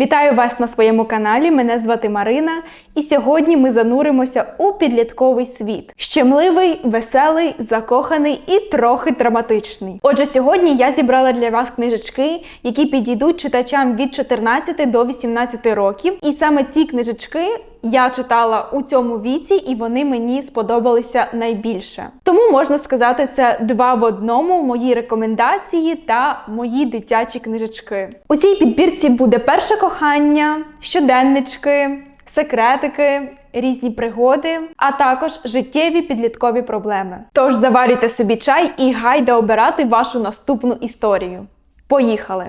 Вітаю вас на своєму каналі. Мене звати Марина, і сьогодні ми зануримося у підлітковий світ. Щемливий, веселий, закоханий і трохи драматичний. Отже, сьогодні я зібрала для вас книжечки, які підійдуть читачам від 14 до 18 років. І саме ці книжечки я читала у цьому віці, і вони мені сподобалися найбільше. Тому можна сказати, це два в одному мої рекомендації та мої дитячі книжечки. У цій підбірці буде перше кохання, щоденнички, секретики. Різні пригоди, а також життєві підліткові проблеми. Тож заварюйте собі чай і гайде обирати вашу наступну історію. Поїхали!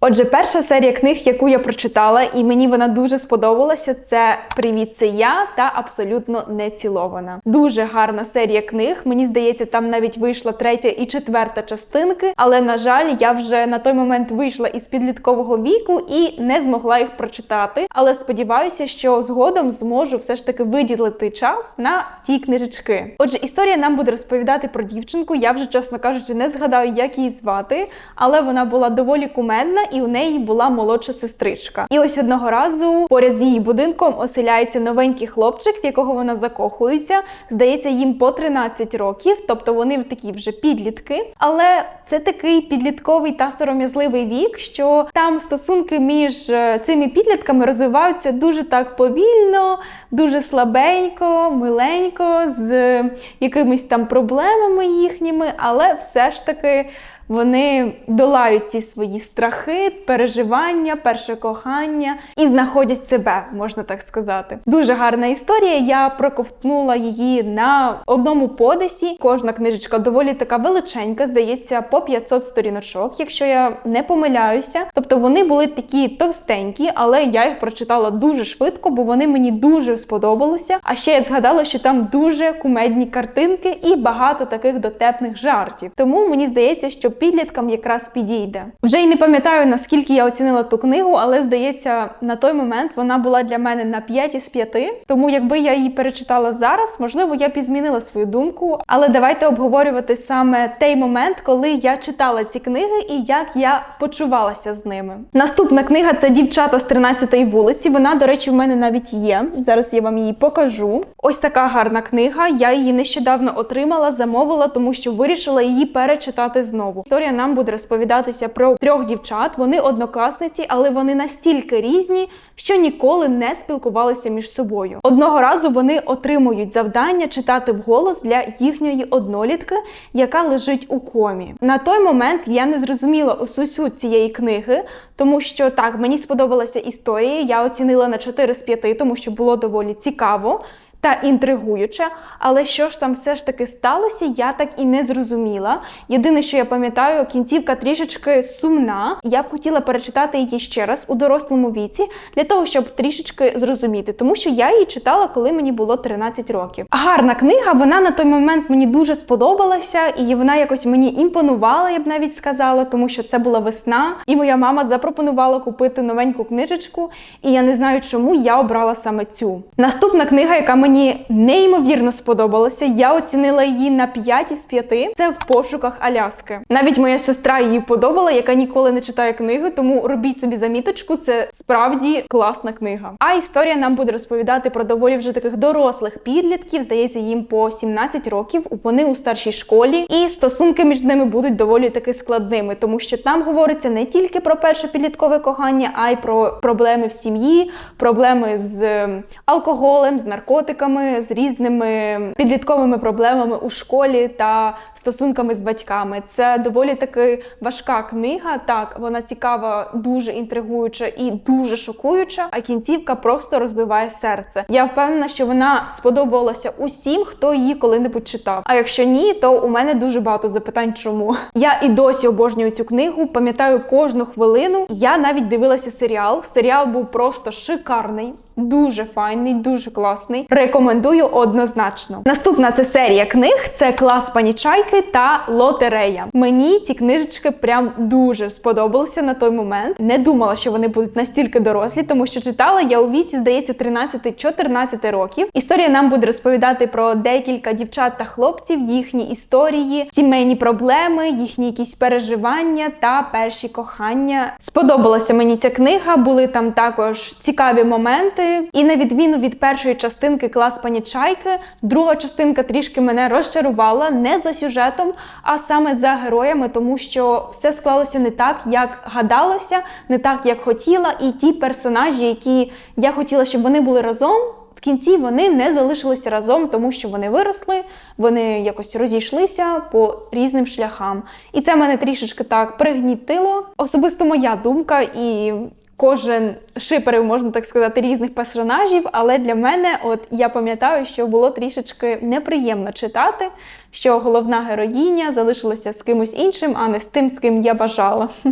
Отже, перша серія книг, яку я прочитала, і мені вона дуже сподобалася, це Привіт, це я та абсолютно не цілована. Дуже гарна серія книг. Мені здається, там навіть вийшла третя і четверта частинки. Але на жаль, я вже на той момент вийшла із підліткового віку і не змогла їх прочитати. Але сподіваюся, що згодом зможу все ж таки виділити час на ті книжечки. Отже, історія нам буде розповідати про дівчинку. Я вже чесно кажучи, не згадаю, як її звати, але вона була доволі кумедна і у неї була молодша сестричка. І ось одного разу поряд з її будинком оселяється новенький хлопчик, в якого вона закохується. Здається, їм по 13 років, тобто вони такі вже підлітки. Але це такий підлітковий та сором'язливий вік, що там стосунки між е, цими підлітками розвиваються дуже так повільно, дуже слабенько, миленько, з якимись там проблемами їхніми, але все ж таки. Вони долають ці свої страхи, переживання, перше кохання і знаходять себе, можна так сказати. Дуже гарна історія. Я проковтнула її на одному подисі. Кожна книжечка доволі така величенька, здається, по 500 сторіночок, якщо я не помиляюся. Тобто вони були такі товстенькі, але я їх прочитала дуже швидко, бо вони мені дуже сподобалися. А ще я згадала, що там дуже кумедні картинки і багато таких дотепних жартів. Тому мені здається, що підліткам якраз підійде. Вже й не пам'ятаю наскільки я оцінила ту книгу, але здається, на той момент вона була для мене на 5 із 5. Тому якби я її перечитала зараз, можливо, я б і змінила свою думку. Але давайте обговорювати саме той момент, коли я читала ці книги і як я почувалася з ними. Наступна книга це дівчата з 13-ї вулиці. Вона, до речі, в мене навіть є. Зараз я вам її покажу. Ось така гарна книга. Я її нещодавно отримала, замовила, тому що вирішила її перечитати знову. Історія нам буде розповідатися про трьох дівчат. Вони однокласниці, але вони настільки різні, що ніколи не спілкувалися між собою. Одного разу вони отримують завдання читати вголос для їхньої однолітки, яка лежить у комі. На той момент я не зрозуміла усю цієї книги, тому що так мені сподобалася історія. Я оцінила на 4 з 5, тому що було доволі цікаво та інтригуюче, але що ж там все ж таки сталося, я так і не зрозуміла. Єдине, що я пам'ятаю, кінцівка трішечки сумна. Я б хотіла перечитати її ще раз у дорослому віці для того, щоб трішечки зрозуміти, тому що я її читала, коли мені було 13 років. Гарна книга, вона на той момент мені дуже сподобалася, і вона якось мені імпонувала, я б навіть сказала, тому що це була весна, і моя мама запропонувала купити новеньку книжечку, і я не знаю, чому я обрала саме цю. Наступна книга, яка мені мені неймовірно сподобалося. Я оцінила її на 5 із 5. Це в пошуках Аляски. Навіть моя сестра її подобала, яка ніколи не читає книги, тому робіть собі заміточку. Це справді класна книга. А історія нам буде розповідати про доволі вже таких дорослих підлітків. Здається, їм по 17 років. Вони у старшій школі, і стосунки між ними будуть доволі таки складними, тому що там говориться не тільки про перше підліткове кохання, а й про проблеми в сім'ї, проблеми з ем, алкоголем, з наркотиками з різними підлітковими проблемами у школі та стосунками з батьками. Це доволі таки важка книга. Так, вона цікава, дуже інтригуюча і дуже шокуюча. А кінцівка просто розбиває серце. Я впевнена, що вона сподобалася усім, хто її коли-небудь читав. А якщо ні, то у мене дуже багато запитань, чому я і досі обожнюю цю книгу. Пам'ятаю кожну хвилину. Я навіть дивилася серіал. Серіал був просто шикарний. Дуже файний, дуже класний. Рекомендую однозначно. Наступна це серія книг: це клас панічайки та лотерея. Мені ці книжечки прям дуже сподобалися на той момент. Не думала, що вони будуть настільки дорослі, тому що читала я у віці, здається, 13-14 років. Історія нам буде розповідати про декілька дівчат та хлопців, їхні історії, сімейні проблеми, їхні якісь переживання та перші кохання. Сподобалася мені ця книга. Були там також цікаві моменти. І на відміну від першої частинки клас панічайки, друга частинка трішки мене розчарувала не за сюжетом, а саме за героями, тому що все склалося не так, як гадалося, не так, як хотіла. І ті персонажі, які я хотіла, щоб вони були разом. В кінці вони не залишилися разом, тому що вони виросли, вони якось розійшлися по різним шляхам. І це мене трішечки так пригнітило. Особисто моя думка, і кожен шиперив, можна так сказати, різних персонажів. Але для мене, от я пам'ятаю, що було трішечки неприємно читати, що головна героїня залишилася з кимось іншим, а не з тим, з ким я бажала.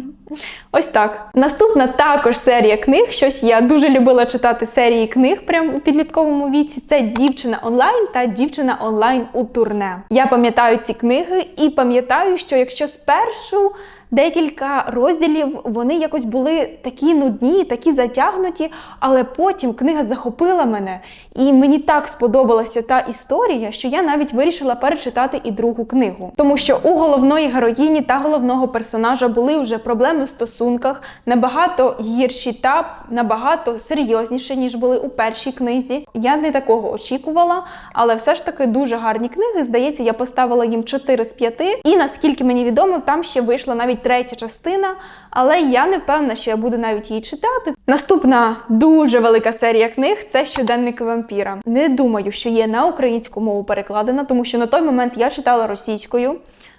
Ось так. Наступна також серія книг. Щось я дуже любила читати серії книг прямо у підлітковому віці. Це дівчина онлайн та дівчина онлайн у турне. Я пам'ятаю ці книги і пам'ятаю, що якщо спершу. Декілька розділів вони якось були такі нудні, такі затягнуті, але потім книга захопила мене, і мені так сподобалася та історія, що я навіть вирішила перечитати і другу книгу. Тому що у головної героїні та головного персонажа були вже проблеми в стосунках, набагато гірші та набагато серйозніші, ніж були у першій книзі. Я не такого очікувала, але все ж таки дуже гарні книги. Здається, я поставила їм 4 з 5. І наскільки мені відомо, там ще вийшла навіть третя частина, але я не впевнена, що я буду навіть її читати. Наступна дуже велика серія книг це щоденники вампіра. Не думаю, що є на українську мову перекладена, тому що на той момент я читала російською.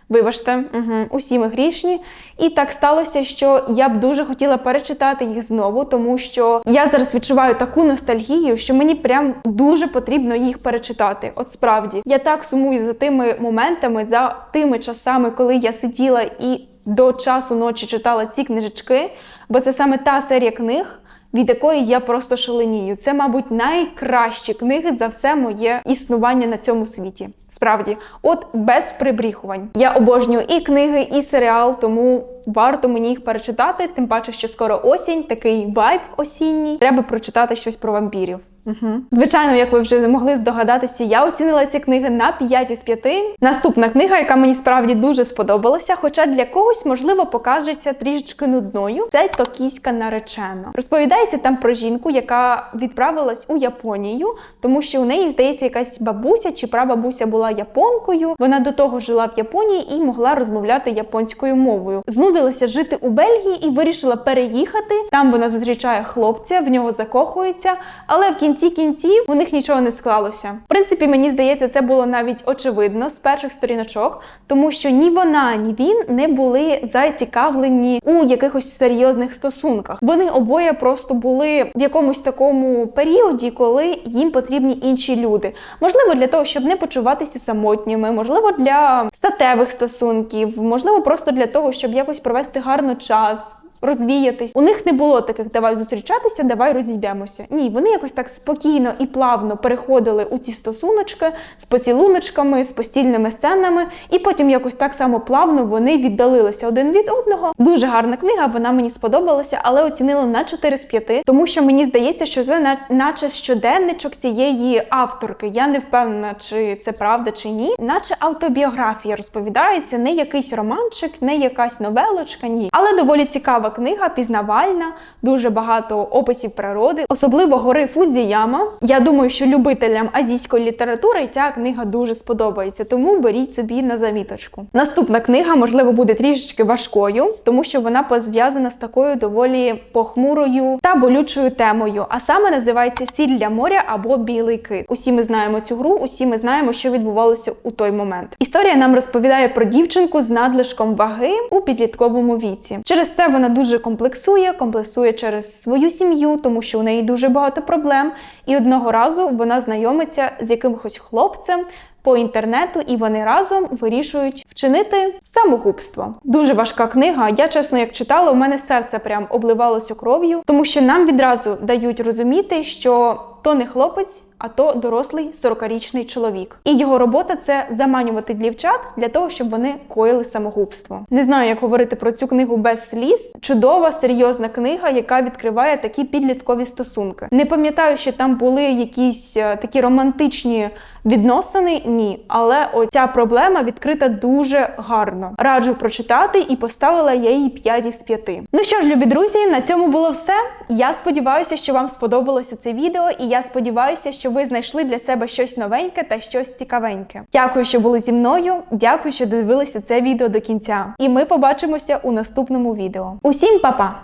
Вибачте, угу, усі ми грішні. І так сталося, що я б дуже хотіла перечитати їх знову, тому що я зараз відчуваю таку ностальгію, що мені прям дуже потрібно їх перечитати. От справді, я так сумую за тими моментами, за тими часами, коли я сиділа і до часу ночі читала ці книжечки, бо це саме та серія книг. Від якої я просто шаленію. Це, мабуть, найкращі книги за все моє існування на цьому світі. Справді, от без прибріхувань. Я обожнюю і книги, і серіал, тому варто мені їх перечитати. Тим паче, що скоро осінь, такий вайб осінній. Треба прочитати щось про вампірів. Угу. Звичайно, як ви вже могли здогадатися, я оцінила ці книги на 5 із 5. Наступна книга, яка мені справді дуже сподобалася, хоча для когось, можливо, покажеться трішечки нудною. Це Токійська наречена. Розповідається там про жінку, яка відправилась у Японію, тому що у неї, здається, якась бабуся чи прабабуся була японкою. Вона до того жила в Японії і могла розмовляти японською мовою. Знудилася жити у Бельгії і вирішила переїхати. Там вона зустрічає хлопця, в нього закохується, але в кінці кінці кінців у них нічого не склалося. В принципі, мені здається, це було навіть очевидно з перших сторіночок, тому що ні вона, ні він не були зацікавлені у якихось серйозних стосунках. Вони обоє просто були в якомусь такому періоді, коли їм потрібні інші люди. Можливо, для того, щоб не почуватися самотніми, можливо, для статевих стосунків, можливо, просто для того, щоб якось провести гарно час розвіятись. У них не було таких давай зустрічатися, давай розійдемося. Ні, вони якось так спокійно і плавно переходили у ці стосуночки з поцілуночками, з постільними сценами, і потім якось так само плавно вони віддалилися один від одного. Дуже гарна книга, вона мені сподобалася, але оцінила на 4 з 5, тому що мені здається, що це наче щоденничок цієї авторки. Я не впевнена, чи це правда чи ні, наче автобіографія розповідається, не якийсь романчик, не якась новелочка, ні, але доволі цікава цікава книга, пізнавальна, дуже багато описів природи, особливо гори Фудзіяма. Я думаю, що любителям азійської літератури ця книга дуже сподобається, тому беріть собі на заміточку. Наступна книга, можливо, буде трішечки важкою, тому що вона пов'язана з такою доволі похмурою та болючою темою. А саме називається Сіль для моря або Білий кит. Усі ми знаємо цю гру, усі ми знаємо, що відбувалося у той момент. Історія нам розповідає про дівчинку з надлишком ваги у підлітковому віці. Через це вона дуже комплексує, комплексує через свою сім'ю, тому що у неї дуже багато проблем. І одного разу вона знайомиться з якимось хлопцем. по інтернету, і вони разом вирішують вчинити самогубство. Дуже важка книга. Я чесно, як читала, у мене серце прям обливалося кров'ю, тому що нам відразу дають розуміти, що то не хлопець. А то дорослий 40-річний чоловік, і його робота це заманювати дівчат для того, щоб вони коїли самогубство. Не знаю, як говорити про цю книгу без сліз. Чудова, серйозна книга, яка відкриває такі підліткові стосунки. Не пам'ятаю, що там були якісь е, такі романтичні відносини. Ні, але оця проблема відкрита дуже гарно. Раджу прочитати і поставила я їй 5 із 5. Ну що ж, любі друзі, на цьому було все. Я сподіваюся, що вам сподобалося це відео, і я сподіваюся, що ви знайшли для себе щось новеньке та щось цікавеньке. Дякую, що були зі мною. Дякую, що дивилися це відео до кінця. І ми побачимося у наступному відео. Усім па-па!